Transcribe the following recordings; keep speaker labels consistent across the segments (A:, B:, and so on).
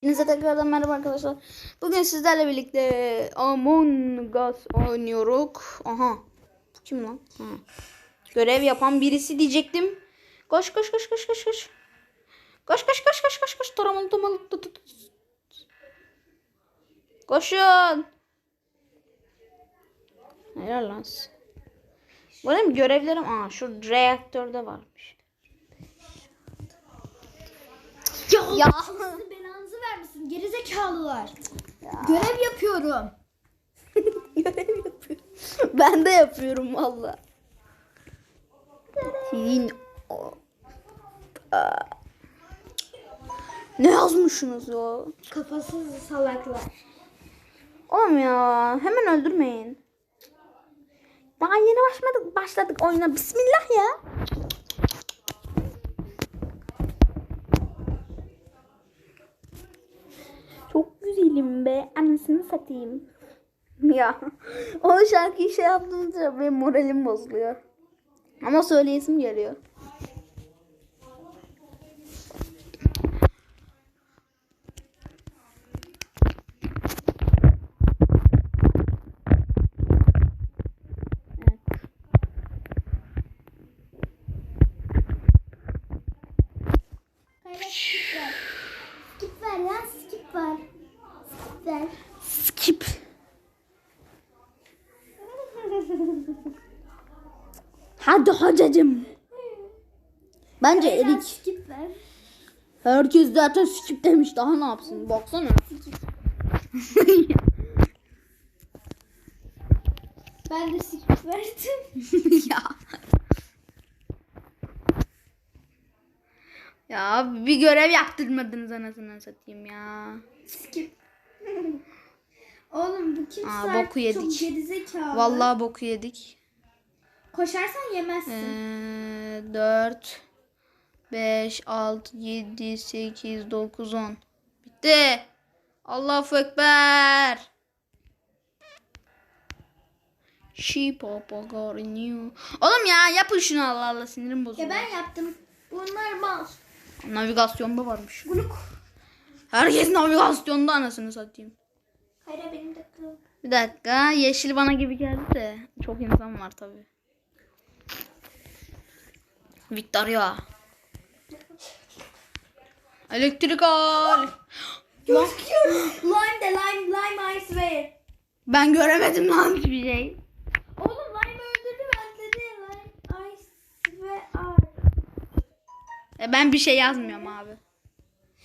A: Hepinize tekrardan merhaba arkadaşlar. Bugün sizlerle birlikte Among Us oynuyoruz. Aha. Kim lan? Ha. Görev yapan birisi diyecektim. Koş koş koş koş koş koş. Koş koş koş koş koş koş. Taramalı taramalı. Koşun. Helal lan. benim görevlerim. Aa şu reaktörde varmış.
B: Ya,
A: Ya.
B: Gerizekalılar. Görev yapıyorum.
A: Görev yapıyorum. Ben de yapıyorum valla. Sizin o-. Ne yazmışsınız ya?
B: Kafasız salaklar.
A: Oğlum ya hemen öldürmeyin. Daha yeni başladık başladık oyuna. Bismillah ya. Güzelim be. Anasını satayım. Ya. O şarkıyı şey yaptığımda benim moralim bozuluyor. Ama söyleyesim geliyor.
B: Hayır skip ver. Skip ver ya skip ver. Skip ver.
A: Skip. Hadi hocacım. Bence erik.
B: skip ver.
A: Herkes zaten skip demiş. Daha ne yapsın? Baksana.
B: Ben de skip verdim.
A: ya. Ya bir görev yaptırmadınız anasını satayım ya.
B: skip. Oğlum bu kim
A: Aa, boku yedik.
B: Çok gerizekalı.
A: Vallahi boku yedik.
B: Koşarsan yemezsin.
A: Ee, 4 5 6 7 8 9 10 Bitti. Allahu ekber. She papa got a new. Oğlum ya yapın şunu Allah Allah sinirim bozuldu.
B: ya ben yaptım. Bunlar mal.
A: Navigasyonda varmış.
B: Bunu
A: Herkes navigasyonda anasını satayım.
B: Hayır benim de.
A: Bir dakika yeşil bana gibi geldi de çok insan var tabi. Victoria. Elektrik al.
B: Gözüküyor. lime de lime lime ice ver.
A: Ben göremedim lan hiçbir şey.
B: Oğlum lime öldürdü ben dedi lime ice ve ar.
A: E, ben bir şey yazmıyorum abi.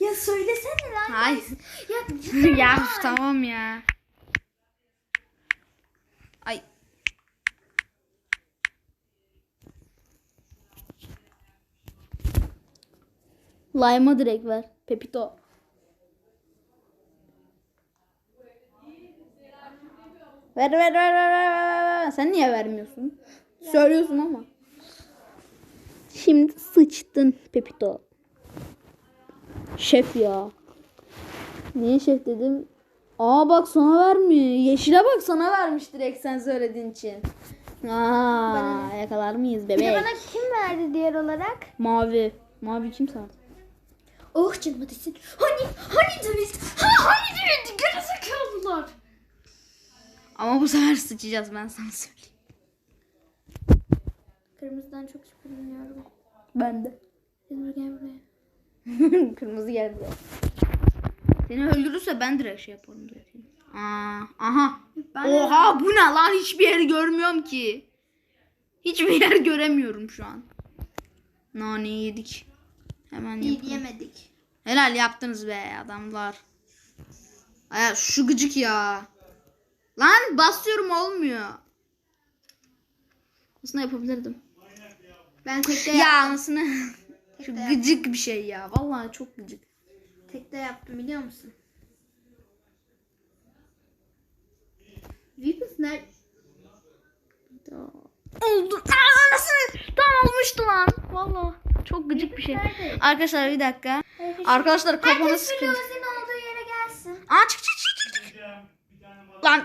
B: Ya söylesene lime
A: Hayır.
B: ice. Ya
A: ya tamam ya. Lime'a direkt ver. Pepito. Ver ver ver ver ver ver, ver. Sen niye vermiyorsun? Söylüyorsun ama. Şimdi sıçtın Pepito. Şef ya. Niye şef dedim? Aa bak sana vermiyor. Yeşile bak sana vermiş direkt sen söylediğin için. Aa, yakalar mıyız
B: Bir de
A: bebek?
B: bana kim verdi diğer olarak?
A: Mavi. Mavi kim sardı?
B: Oh canıma desin. Hani hani demiş. Ha hani demiş. Gerizekalılar.
A: Ama bu sefer sıçacağız ben sana söyleyeyim.
B: Kırmızıdan çok şüpheleniyorum.
A: Ben de.
B: Kırmızı gel buraya.
A: Kırmızı geldi. Seni öldürürse ben direkt şey yaparım diyor. Aa, aha.
B: Ben
A: Oha bu ne lan hiçbir yeri görmüyorum ki. Hiçbir yer göremiyorum şu an. Nane yedik. Hemen
B: iyi
A: yapalım.
B: diyemedik.
A: Helal yaptınız be adamlar. Aya şu gıcık ya. Lan basıyorum olmuyor. Aslında yapabilirdim.
B: Ben tekte
A: Ya
B: yaptım.
A: anasını. şu
B: Tekte
A: gıcık bir şey ya. Vallahi çok gıcık.
B: Tekte yaptım biliyor musun? Weapons nerede?
A: Oldu. Aa, anasını. Tam olmuştu lan. Vallahi çok gıcık bir şey. Arkadaşlar bir dakika. Arkadaşlar
B: Herkes
A: sıkın.
B: Olduğu yere gelsin.
A: Aa çık çık çık çık. çık. Lan.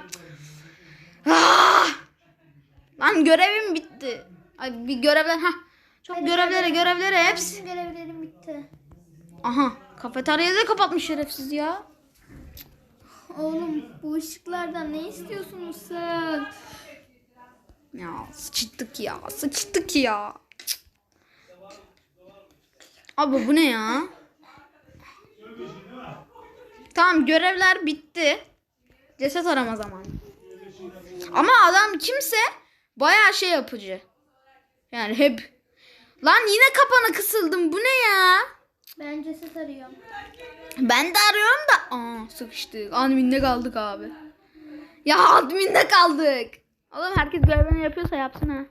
A: Ah! Lan görevim bitti. Ay bir görevler ha. Çok görevlere görevlere hepsi.
B: Bütün görevlerim bitti.
A: Aha Kafeteryayı da kapatmış şerefsiz ya.
B: Oğlum bu ışıklardan ne istiyorsunuz sen?
A: Ya sıçtık ya. Sıçtık ya. Abi bu ne ya? Tamam görevler bitti. Ceset arama zamanı. Ama adam kimse bayağı şey yapıcı. Yani hep. Lan yine kapana kısıldım. Bu ne ya?
B: Ben ceset arıyorum.
A: Ben de arıyorum da. Aa sıkıştık. Admin'de kaldık abi. Ya admin'de kaldık. Oğlum herkes görevini yapıyorsa yapsın ha.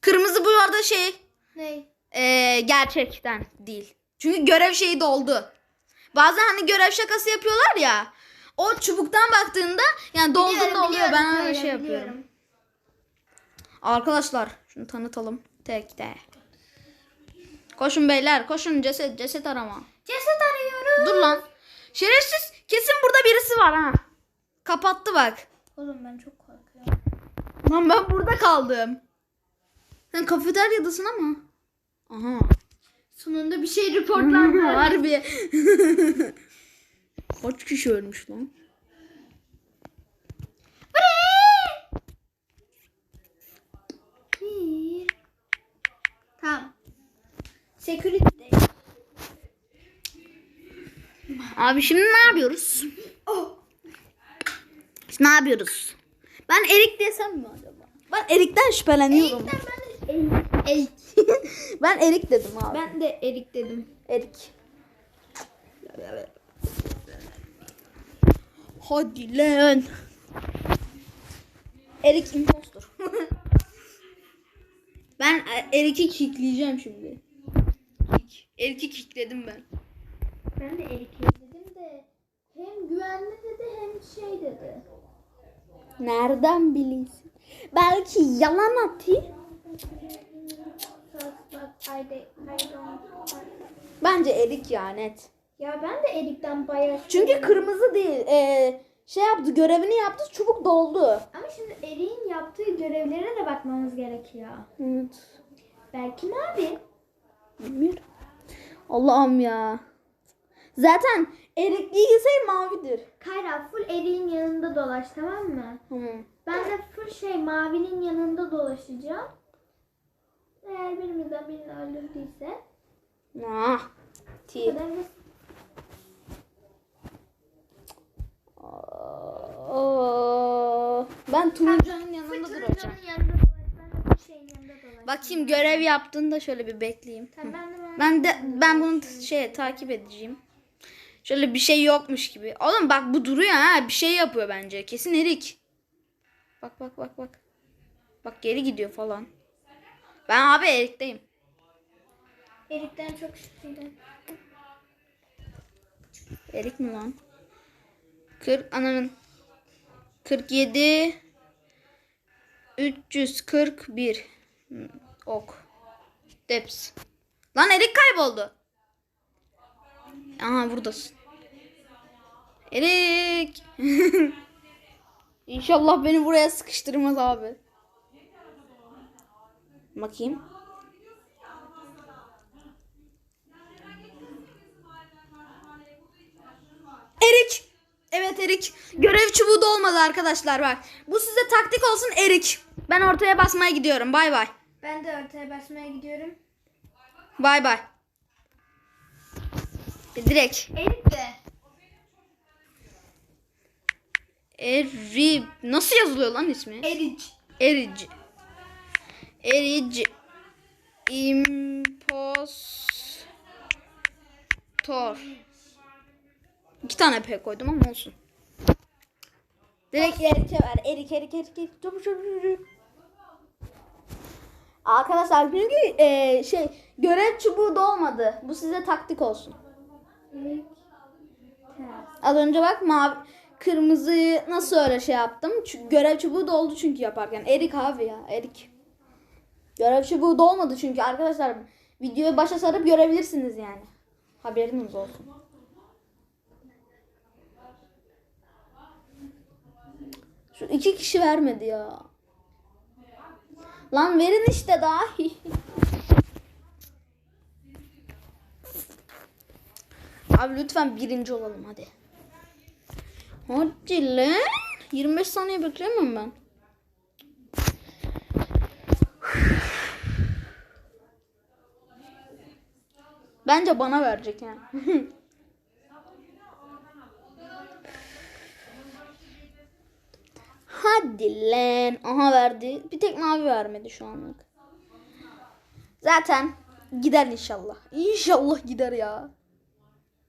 A: Kırmızı bu arada şey
B: Ne?
A: Ee, gerçekten değil. Çünkü görev şeyi doldu. Bazen hani görev şakası yapıyorlar ya. O çubuktan baktığında yani dolduğunda oluyor. Ben öyle şey yapıyorum. Arkadaşlar şunu tanıtalım tek de. Koşun beyler koşun ceset ceset arama.
B: Ceset arıyorum.
A: Dur lan. Şerefsiz kesin burada birisi var ha. Kapattı bak.
B: Oğlum ben çok korkuyorum.
A: Lan ben burada kaldım. Sen kafeteryadasın ama. Aha.
B: Sonunda bir şey reportlandı.
A: Harbi. Kaç kişi ölmüş lan?
B: Tamam. Security.
A: Abi şimdi ne yapıyoruz?
B: Oh.
A: Şimdi ne yapıyoruz? Ben Erik desem mi acaba? Ben Erik'ten şüpheleniyorum.
B: Erik'ten ben de Erik.
A: ben Erik dedim abi.
B: Ben de Erik dedim.
A: Erik. Hadi lan. Erik impostor. ben e, Erik'i kickleyeceğim şimdi. Erik'i kickledim ben.
B: Ben de Erik dedim de hem güvenli dedi hem şey dedi.
A: Nereden bilirsin? Belki yalan atayım. Bence Erik ya net.
B: Ya ben de Erik'ten bayağı
A: Çünkü kırmızı değil. Ee, şey yaptı görevini yaptı çubuk doldu.
B: Ama şimdi Erik'in yaptığı görevlere de bakmamız gerekiyor.
A: Evet.
B: Belki mavi.
A: Bilmiyorum. Allah'ım ya. Zaten Erik değilse mavidir.
B: Kayra full Erik'in yanında dolaş tamam mı?
A: Tamam.
B: Ben de full şey mavinin yanında dolaşacağım. Eğer birimizden birini öldürdüyse.
A: Ah.
B: bu
A: T.
B: kadar basit.
A: Aa, Ben Tuğcan'ın yanında duracağım.
B: turuncunun yanında dolaş. Ben de full şeyin yanında dolaş.
A: Bakayım görev yaptığında şöyle bir bekleyeyim.
B: Tamam, ben de mavi-
A: Ben de ben bunu şey takip edeceğim. Şöyle bir şey yokmuş gibi. Oğlum bak bu duruyor ha. Bir şey yapıyor bence. Kesin Erik. Bak bak bak bak. Bak geri gidiyor falan. Ben abi Erik'teyim.
B: Erik'ten çok şüpheliyim.
A: Erik mi lan? 40 ananın 47 341 Hmm, ok. Deps. Lan Erik kayboldu. Aha buradasın. Erik. İnşallah beni buraya sıkıştırmaz abi. Bakayım. Erik. Evet Erik. Görev çubuğu da olmadı arkadaşlar bak. Bu size taktik olsun Erik. Ben ortaya basmaya gidiyorum. Bay bay.
B: Ben de ortaya basmaya gidiyorum.
A: Bay bay. Direkt.
B: Erik de.
A: Eri nasıl yazılıyor lan ismi?
B: Erik.
A: Erici. Erici. Impostor. İki tane P koydum ama olsun. Direkt Erik'e ver. Erik, Erik, Erik, Erik. Çabuk, çabuk. Arkadaşlar çünkü e, şey görev çubuğu da olmadı. Bu size taktik olsun. Az önce bak mavi kırmızıyı nasıl öyle şey yaptım? Çünkü görev çubuğu doldu çünkü yaparken. Erik abi ya Erik. Görev çubuğu dolmadı çünkü arkadaşlar videoyu başa sarıp görebilirsiniz yani. Haberiniz olsun. Şu iki kişi vermedi ya. Lan verin işte daha. Abi lütfen birinci olalım hadi. Hadi lan. 25 saniye bekleyemem ben. Bence bana verecek yani. Hadi lan. Aha verdi. Bir tek mavi vermedi şu anlık. Zaten gider inşallah. İnşallah gider ya.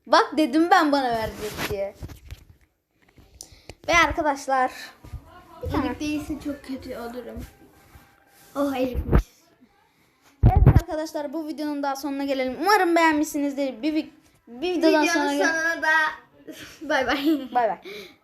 A: Bak dedim ben bana verecek diye. Ve arkadaşlar.
B: Erik değilse çok kötü olurum. Oh erikmiş.
A: Arkadaşlar bu videonun daha sonuna gelelim. Umarım beğenmişsinizdir. Bir, bir videodan
B: Videonun
A: sonra
B: sonuna da bay bay.
A: bay bay.